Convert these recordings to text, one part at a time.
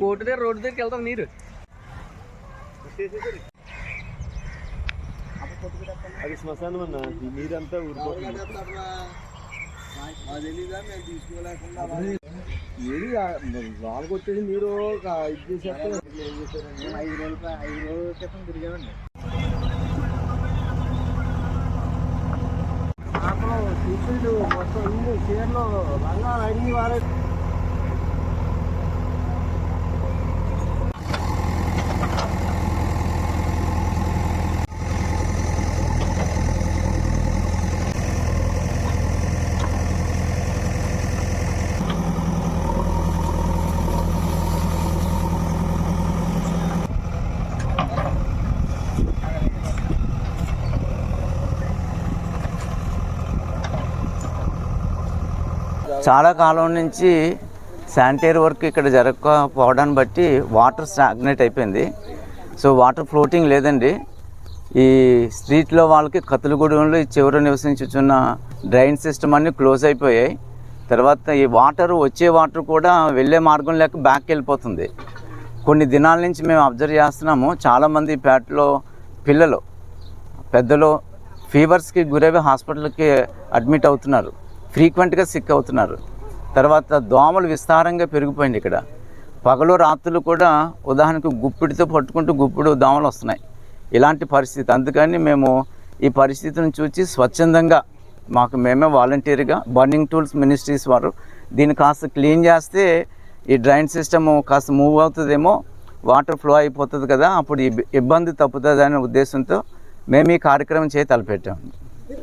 Court దగ్గర road దగ్గరికి వెళ్తాం నీరు. అది శ్మశానం అన్న నీరంతా ఊరిపోతుంది ఏది వాళ్ళకి వచ్చేసి మీరు ఇది చేసేస్తే ఐదు రోజులు ఐదు రోజుల క్రితం తిరిగామండి మొత్తం అన్ని చీరలు రంగాలు అడిగి వారే చాలా కాలం నుంచి శానిటరీ వర్క్ ఇక్కడ జరగకపోవడాన్ని బట్టి వాటర్ స్టాగ్నేట్ అయిపోయింది. సో వాటర్ ఫ్లోటింగ్ లేదండి. ఈ స్ట్రీట్లో వాళ్ళకి కత్తులగూడెంలో ఈ చివర నివసించుచున్న డ్రైన్ సిస్టమ్ అన్నీ క్లోజ్ అయిపోయాయి. తర్వాత ఈ వాటర్ వచ్చే వాటర్ కూడా వెళ్ళే మార్గం లేక బ్యాక్ వెళ్ళిపోతుంది. కొన్ని దినాల నుంచి మేము అబ్జర్వ్ చేస్తున్నాము. చాలామంది పేటలో పిల్లలు పెద్దలు ఫీవర్స్కి గురవి హాస్పిటల్కి అడ్మిట్ అవుతున్నారు. ఫ్రీక్వెంట్గా సిక్ అవుతున్నారు. తర్వాత దోమలు విస్తారంగా పెరిగిపోయింది ఇక్కడ. పగలు రాత్రులు కూడా ఉదాహరణకు గుప్పిడితో పట్టుకుంటూ గుప్పిడు దోమలు వస్తున్నాయి. ఇలాంటి పరిస్థితి. అందుకని మేము ఈ పరిస్థితిని చూసి స్వచ్ఛందంగా మాకు మేమే వాలంటీర్గా బర్నింగ్ టూల్స్ మినిస్ట్రీస్ వారు దీన్ని కాస్త క్లీన్ చేస్తే ఈ డ్రైన్ సిస్టమ్ కాస్త మూవ్ అవుతుందేమో వాటర్ ఫ్లో అయిపోతుంది కదా అప్పుడు ఇబ్బంది తప్పుతుంది అనే ఉద్దేశంతో మేము ఈ కార్యక్రమం చేయి తలపెట్టాము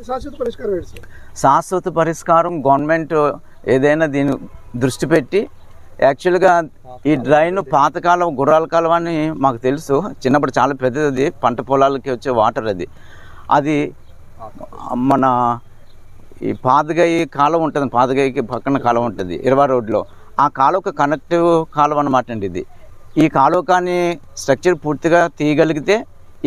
శాశ్వత పరిష్కారం ఏంటి సార్? శాశ్వత పరిష్కారం గవర్నమెంట్ ఏదైనా దీన్ని దృష్టి పెట్టి యాక్చువల్గా ఈ డ్రైన్ పాతకాలం గుర్రాల కాలం అని మాకు తెలుసు. చిన్నప్పుడు చాలా పెద్దది పంట పొలాలకి వచ్చే వాటర్ అది. అది మన ఈ పాతగాయి కాలువ ఉంటుంది పాతగాయికి పక్కన కాలం ఉంటుంది ఇరవై రోడ్లో. ఆ కాలువకు కనెక్టివ్ కాలం అనమాట అండి ఇది. ఈ కాలువ కానీ స్ట్రక్చర్ పూర్తిగా తీయగలిగితే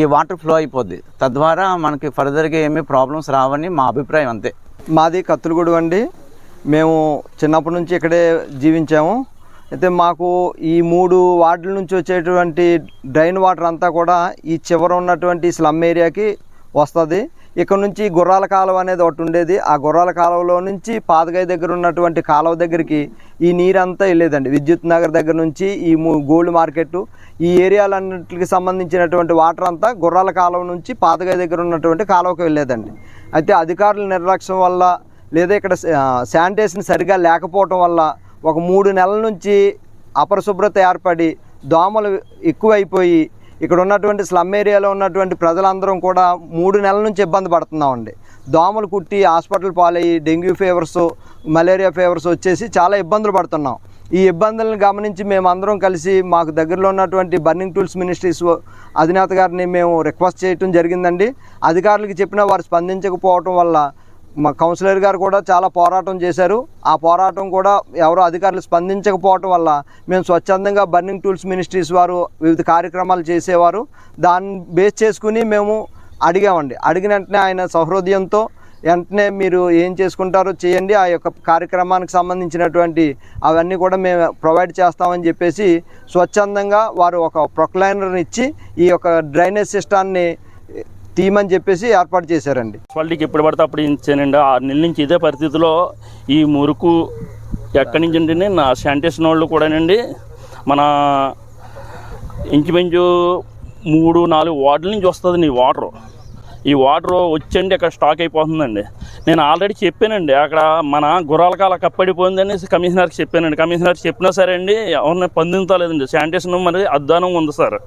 ఈ వాటర్ ఫ్లో అయిపోద్ది. తద్వారా మనకి ఫర్దర్గా ఏమీ ప్రాబ్లమ్స్ రావని మా అభిప్రాయం అంతే. మాది కత్తులగూడు అండి. మేము చిన్నప్పటి నుంచి ఇక్కడే జీవించాము. అయితే మాకు ఈ మూడు వార్డుల నుంచి వచ్చేటువంటి డ్రైన్ వాటర్ అంతా కూడా ఈ చివర ఉన్నటువంటి స్లమ్ ఏరియాకి వస్తుంది. ఇక్కడ నుంచి గుర్రాల కాలువ అనేది ఒకటి ఉండేది. ఆ గుర్రాల కాలువలో నుంచి పాతగాయ దగ్గర ఉన్నటువంటి కాలువ దగ్గరికి ఈ నీరంతా వెళ్ళేదండి. విద్యుత్ నగర్ దగ్గర నుంచి ఈ గోల్డ్ మార్కెట్ ఈ ఏరియాలన్నింటికి సంబంధించినటువంటి వాటర్ అంతా గుర్రాల కాలువ నుంచి పాతగాయ దగ్గర ఉన్నటువంటి కాలువకు వెళ్ళేదండి. అయితే అధికారుల నిర్లక్ష్యం వల్ల లేదా ఇక్కడ శానిటేషన్ సరిగా లేకపోవటం వల్ల ఒక మూడు నెలల నుంచి అపరిశుభ్రత ఏర్పడి దోమలు ఎక్కువైపోయి ఇక్కడ ఉన్నటువంటి స్లమ్ ఏరియాలో ఉన్నటువంటి ప్రజలందరం కూడా మూడు నెలల నుంచి ఇబ్బంది పడుతున్నామండి. దోమలు కుట్టి హాస్పిటల్ పాలయ్యి డెంగ్యూ ఫీవర్స్ మలేరియా ఫీవర్స్ వచ్చేసి చాలా ఇబ్బందులు పడుతున్నాం. ఈ ఇబ్బందులను గమనించి మేమందరం కలిసి మాకు దగ్గరలో ఉన్నటువంటి బర్నింగ్ టూల్స్ మినిస్ట్రీస్ అధినేత గారిని మేము రిక్వెస్ట్ చేయటం జరిగిందండి. అధికారులకు చెప్పినా వారు స్పందించకపోవటం వల్ల మా కౌన్సిలర్ గారు కూడా చాలా పోరాటం చేశారు. ఆ పోరాటం కూడా ఎవరో అధికారులు స్పందించకపోవటం వల్ల మేము స్వచ్ఛందంగా బర్నింగ్ టూల్స్ మినిస్ట్రీస్ వారు వివిధ కార్యక్రమాలు చేసేవారు. దాన్ని బేస్ చేసుకుని మేము అడిగామండి. అడిగిన వెంటనే ఆయన సహృదయంతో వెంటనే మీరు ఏం చేసుకుంటారో చేయండి. ఆ యొక్క కార్యక్రమానికి సంబంధించినటువంటి అవన్నీ కూడా మేము ప్రొవైడ్ చేస్తామని చెప్పేసి స్వచ్ఛందంగా వారు ఒక ప్రొక్లైనర్ని ఇచ్చి ఈ యొక్క డ్రైనేజ్ సిస్టాన్ని తీయమని చెప్పేసి ఏర్పాటు చేశారండి. మున్సిపాలిటీకి ఎప్పుడు పడితే అప్పుడు ఇచ్చానండి ఆ నెల నుంచి ఇదే పరిస్థితిలో ఈ మురుకు ఎక్కడి నుంచి అంటే నా శానిటేషన్ వాళ్ళు కూడానండి మన ఇంచుమించు మూడు నాలుగు వార్డుల నుంచి వస్తుంది ఈ వాటర్. ఈ వాటర్ వచ్చండి అక్కడ స్టాక్ అయిపోతుందండి. నేను ఆల్రెడీ చెప్పానండి అక్కడ మన గుర్రాల కాల కప్పడిపోయిందని కమిషనర్కి చెప్పానండి. కమిషనర్ చెప్పినా సరే అండి ఎవరిని పొందించలేదండి. శానిటేషన్ మరి అద్దానం ఉంది సార్.